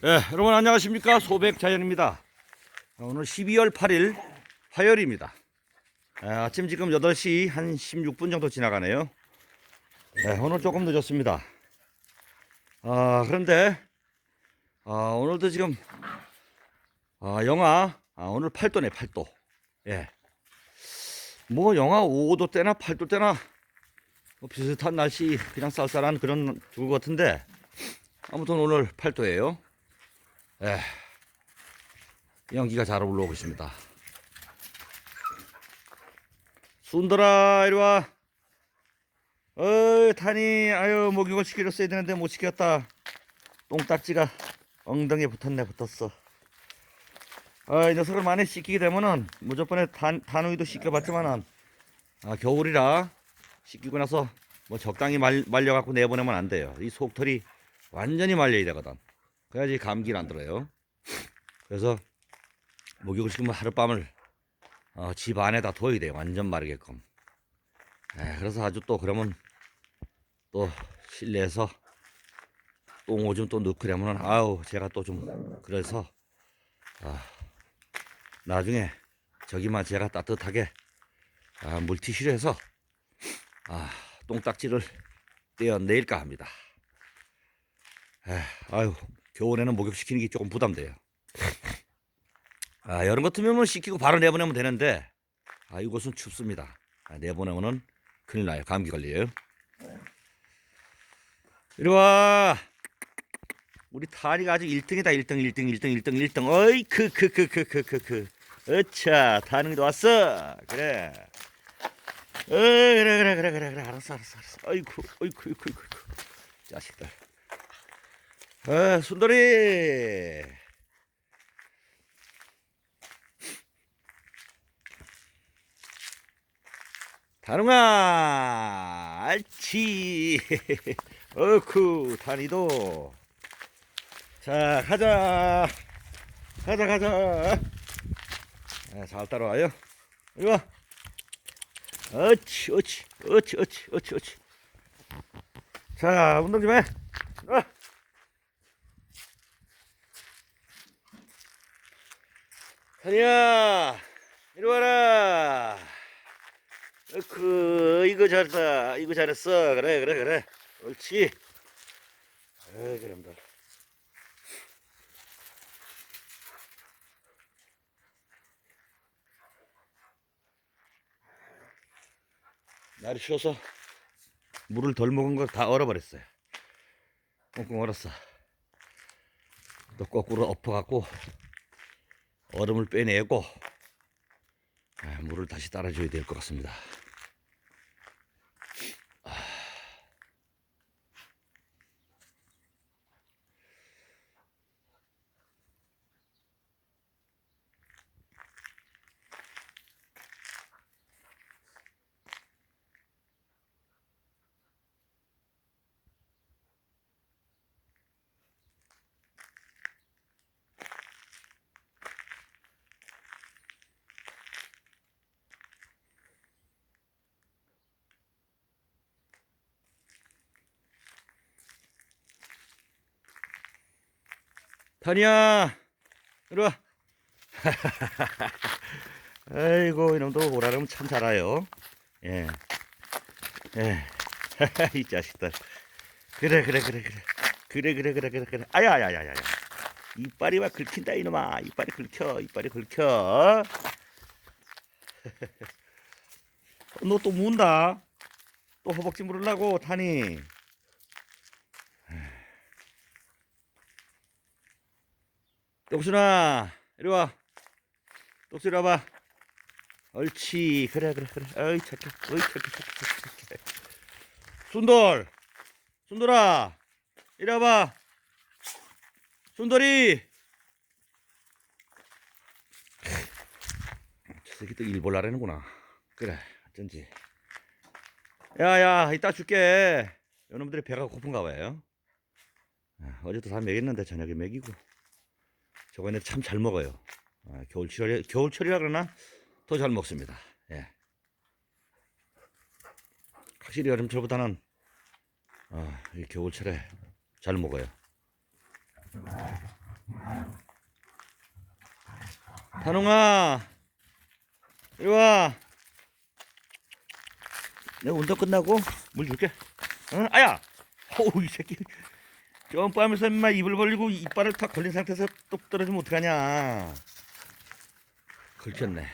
네, 여러분 안녕하십니까? 소백 자연입니다. 오늘 12월 8일 화요일입니다. 에, 아침 지금 8시 한 16분 정도 지나가네요. 네, 오늘 조금 늦었습니다. 아, 그런데 아, 오늘도 지금 아, 영하 아, 오늘 8도네 8도. 예. 뭐 영하 5도 때나 8도 때나 뭐 비슷한 날씨 그냥 쌀쌀한 그런 두 같은데 아무튼 오늘 8도예요 에, 연기가 잘 올라오고 있습니다. 순돌아 이리 와. 어이 타니 아유 목욕을 시키려 써야 되는데 못 시켰다. 똥딱지가 엉덩이에 붙었네 붙었어. 아 이 녀석을 많이 씻기게 되면은 무조건에 단 단우이도 씻겨봤지만은 아 겨울이라 씻기고 나서 뭐 적당히 말, 말려갖고 내보내면 안 돼요. 이 속털이 완전히 말려야 되거든. 그래야지 감기를 안 들어요. 그래서 목욕을 시키면 하룻밤을 어, 집 안에다 둬야 돼요. 완전 마르게끔. 에, 그래서 아주 또 그러면 또 실내에서 똥 오줌 또 넣고 그러면은 아우 제가 또 좀 그래서 아, 나중에 저기만 제가 따뜻하게 아, 물티슈로 해서 아, 똥딱지를 떼어내일까 합니다. 에, 아유 겨울에는 목욕시키는 게 조금 부담돼요. 아, 여름 같으면 뭐 씻기고 바로 내보내면 되는데, 아, 이곳은 춥습니다. 아, 내보내면은 큰일 나요. 감기 걸려요. 이리 와. 우리 타니가 아직 1등이다. 1등, 1등, 1등, 1등, 1등. 어이, 크, 크, 크, 크, 크, 크, 크. 어차, 타능이도 왔어. 그래. 어, 그래, 그래, 그래, 그래, 그래. 알았어, 알았어, 알았어. 어이쿠, 어이쿠, 어이쿠, 어이쿠. 자식들. 아, 순돌이. 다롱아, 알치. 어쿠, 다니도. 자, 가자. 가자, 가자. 아, 잘 따라와요. 이리 와. 어치, 어치, 어치, 어치, 어치, 어치. 자, 운동 좀 해. 와. 다니야, 이리 와라. 그 이거 잘했다. 이거 잘했어. 그래, 그래, 그래. 옳지. 에이, 그럼다. 날이 추워서 물을 덜 먹은 거다 얼어버렸어요. 꽁꽁 얼었어. 또 거꾸로 엎어갖고 얼음을 빼내고 아, 물을 다시 따라줘야 될 것 같습니다. 타니야, 이리 와. 아이고, 이놈도 오라 그러면 참 잘아요. 예. 예. 이 자식들. 그래, 그래, 그래, 그래. 그래, 그래, 그래, 그래, 그래. 아야, 야, 야, 야, 야. 이빨이 막 긁힌다, 이놈아. 이빨이 긁혀, 이빨이 긁혀. 너 또 문다. 또 허벅지 물으려고, 타니. 똑순아 이리 와. 똑순이 와봐. 옳지. 그래 그래 그래. 어이 착해. 어이 착해 착해 순돌. 순돌아 이리 와봐. 순돌이. 저 새끼 또 일 볼라라는구나. 그래 어쩐지. 야야 이따 줄게. 요놈들이 배가 고픈가 봐요. 아, 어제도 다 먹였는데 저녁에 먹이고 저번에 참 잘 먹어요. 아, 겨울철이 겨울철이라 그러나 더 잘 먹습니다. 예. 확실히 여름철보다는 아, 이 겨울철에 잘 먹어요. 단웅아, 이리 와. 내가 운동 끝나고 물 줄게. 응? 아야. 어우 이 새끼 점프하면서 인마 입을 벌리고 이빨을 탁 걸린 상태에서 똑 떨어지면 어떡하냐. 걸쳤네.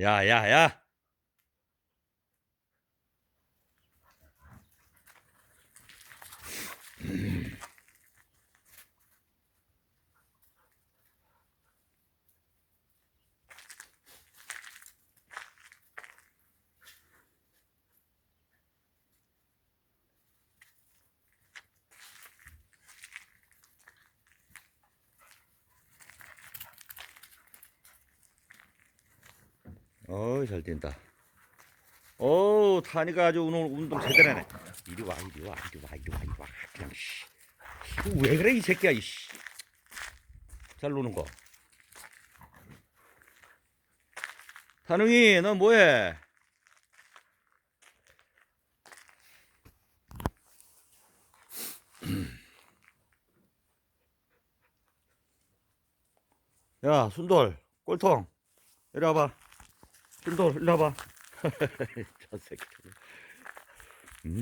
야 야 야 어이 잘 뛴다. 오 타니가 아주 오늘 운동 제대로 하네. 이리 와 이리 와 이리 와 이리 와 이리 와 그냥 씨. 왜 그래 이 새끼야 이씨. 잘 노는 거. 타능이 너 뭐해? 야 순돌 꼴통 이리 와봐. 순돌 일로 와봐. 저 새끼. 응?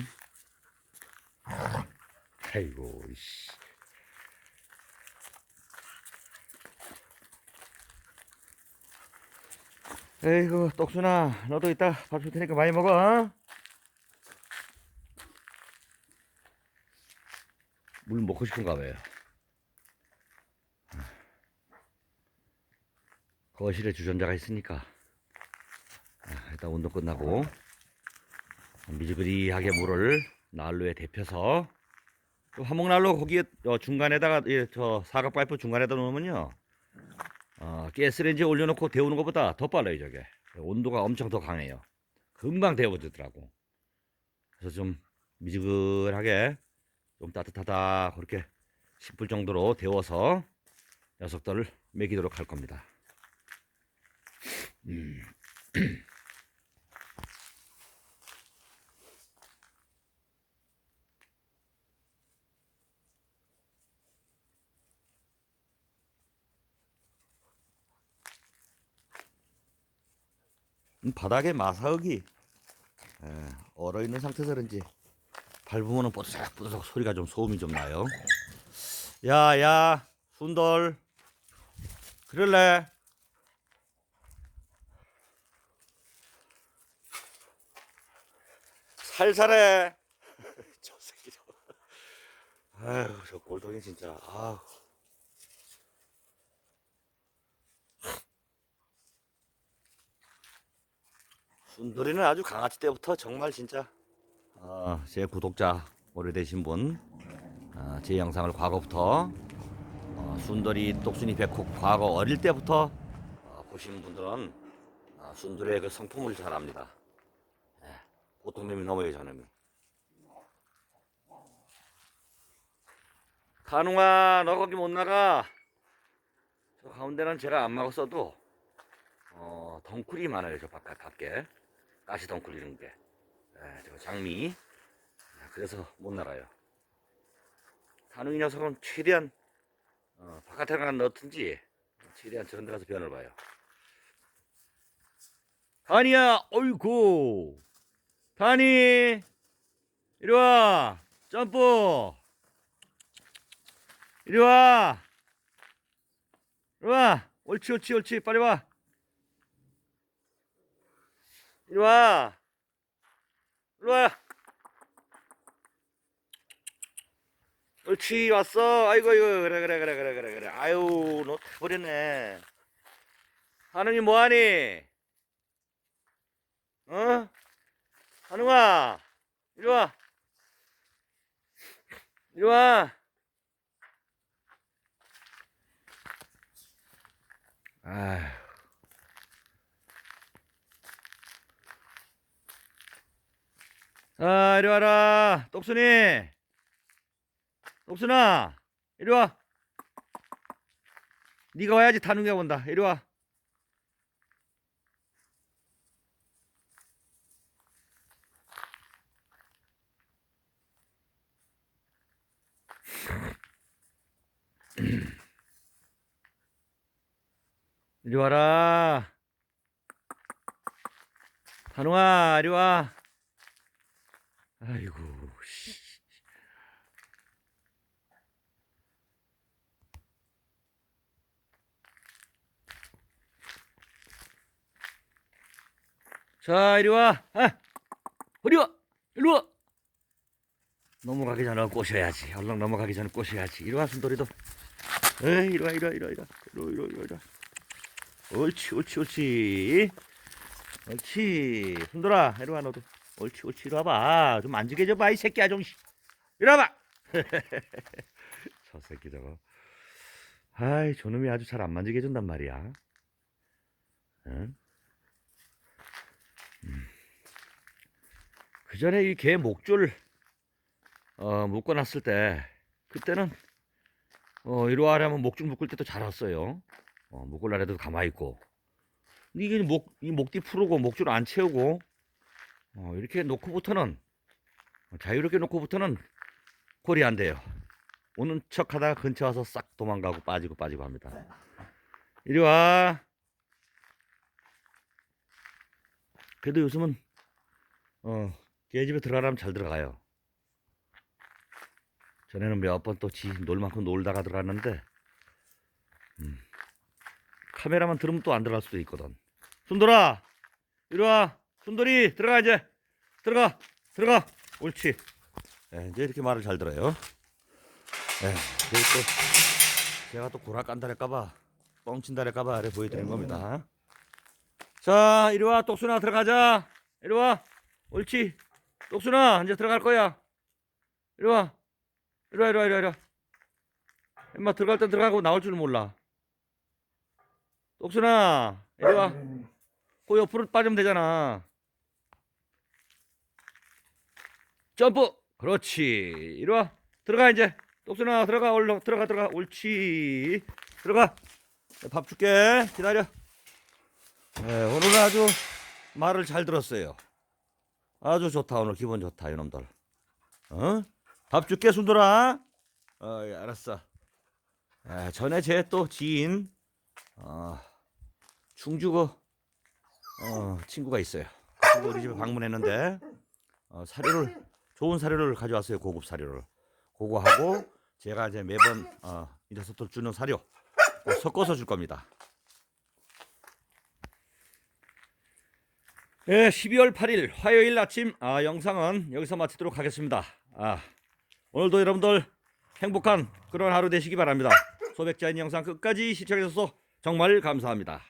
아이고 씨. 에이구 똑순아 너도 이따 밥 줄 테니까 많이 먹어 어? 물 먹고 싶은가 봐요 거실에 주전자가 있으니까 아, 일단 운동 끝나고 미지근하게 물을 난로에 데펴서 또 화목난로 거기에 어, 중간에다가 예, 저 사각 파이프 중간에다 놓으면요 어, 가스레인지에 올려놓고 데우는 것보다 더 빨라요 저게. 온도가 엄청 더 강해요. 금방 데워지더라고. 그래서 좀 미지근하게 좀 따뜻하다 그렇게 10분 정도로 데워서 녀석들을 먹이도록 할 겁니다. 음. 바닥에 마사흙이 에, 얼어 있는 상태에서 그런지 밟으면 뽀드삭뽀드삭 소리가 좀 소음이 좀 나요. 야야 순돌 그럴래? 살살해. 저 새끼 저. 아휴 저 꼴통이 진짜. 아휴. 순돌이는 아주 강아지 때부터 정말 진짜 어, 제 구독자 오래되신 분, 어, 제 영상을 과거부터 어, 순돌이 똑순이 백콕 과거 어릴 때부터 어, 보시는 분들은 어, 순돌의 그 성품을 잘 압니다. 예, 보통 놈이 넘어요 저놈이. 간웅아 너 거기 못 나가. 저 가운데는 제가 안 막았어도 어, 덩쿨이 많아요 저 바깥 밖에. 가시 덩쿨 이런 게. 예, 저 장미. 예, 그래서 못 나가요. 단웅이 녀석은 최대한 어, 바깥에 가 넣든지 최대한 저런 데 가서 변을 봐요. 다니야, 어이구. 다니, 이리 와. 점프. 이리 와. 이리 와. 옳지, 옳지, 옳지. 빨리 와. 이리 와. 이리 와. 옳지, 왔어. 아이고, 아이고, 그래, 그래, 그래, 그래, 그래, 그래. 아유, 너 타버렸네. 하느님 뭐하니? 어? 한웅아, 이리 와. 이리 와. 아 아, 이리 와라. 똑순이. 똑순아. 이리 와. 네가 와야지 다누가 본다. 이리 와. 이리 와라. 단웅아, 이리 와. 아이고, 씨. 자, 이리 와. 아, 이리 와. 이리 와. 넘어가기 전에 꼬셔야지. 얼른 넘어가기 전에 꼬셔야지. 이리 와, 순돌이도. 에이, 이리 와, 이리 와, 이리 와, 이리 와. 이리 와, 이리 와. 옳지, 옳지, 옳지. 옳지. 순돌아, 이리 와, 너도. 옳지, 옳지. 이리 와봐. 좀 만지게 해줘봐, 이 새끼야, 좀. 이리 와봐. 저 새끼 저거. 아이, 저놈이 아주 잘 안 만지게 해준단 말이야. 응? 그 전에 이 개 목줄 어, 묶어놨을 때 그때는 어, 이리 와라면 목줄 묶을 때도 잘 왔어요. 어, 묶을 날에도 가만히 있고. 이게 목, 이 목뒤 풀고 목줄 안 채우고 어, 이렇게 놓고부터는 자유롭게 놓고부터는 골이 안 돼요. 오는 척 하다가 근처 와서 싹 도망가고 빠지고 빠지고 합니다. 이리 와. 그래도 요즘은 어, 걔 집에 들어가라면 잘 들어가요. 전에는 몇 번 또 지 놀만큼 놀다가 들어갔는데, 음, 카메라만 들으면 또 안 들어갈 수도 있거든. 순돌아, 이리 와. 순돌이, 들어가, 이제. 들어가, 들어가. 옳지. 예, 이제 이렇게 말을 잘 들어요. 예, 또, 제가 또 고라 깐다랄까봐, 뻥친다랄까봐 이렇게 보여드리는 겁니다. 자, 이리 와. 똑순아, 들어가자. 이리 와. 옳지. 똑순아, 이제 들어갈 거야. 이리 와. 이리 와, 이리 와, 이리 와. 이리 와. 엄마 들어갈 땐 들어가고 나올 줄 몰라. 똑순아, 이리 와. 그 옆으로 빠지면 되잖아. 점프. 그렇지. 이리 와. 들어가 이제. 똑순아, 들어가. 얼른 들어가, 들어가. 옳지. 들어가. 밥 줄게. 기다려. 네, 오늘은 아주 말을 잘 들었어요. 아주 좋다 오늘 기분 좋다 이놈들. 어? 밥 줄게 순돌아. 어, 예, 알았어. 아, 전에 제 또 지인 어, 충주고 어, 친구가 있어요. 그 친구 우리 집에 방문했는데 어, 사료를 좋은 사료를 가져왔어요. 고급 사료를. 그거하고 제가 이제 매번 어, 이 녀석들 주는 사료 꼭 섞어서 줄 겁니다. 네, 12월 8일 화요일 아침 아, 영상은 여기서 마치도록 하겠습니다. 아, 오늘도 여러분들 행복한 그런 하루 되시기 바랍니다. 소백자인 영상 끝까지 시청해주셔서 정말 감사합니다.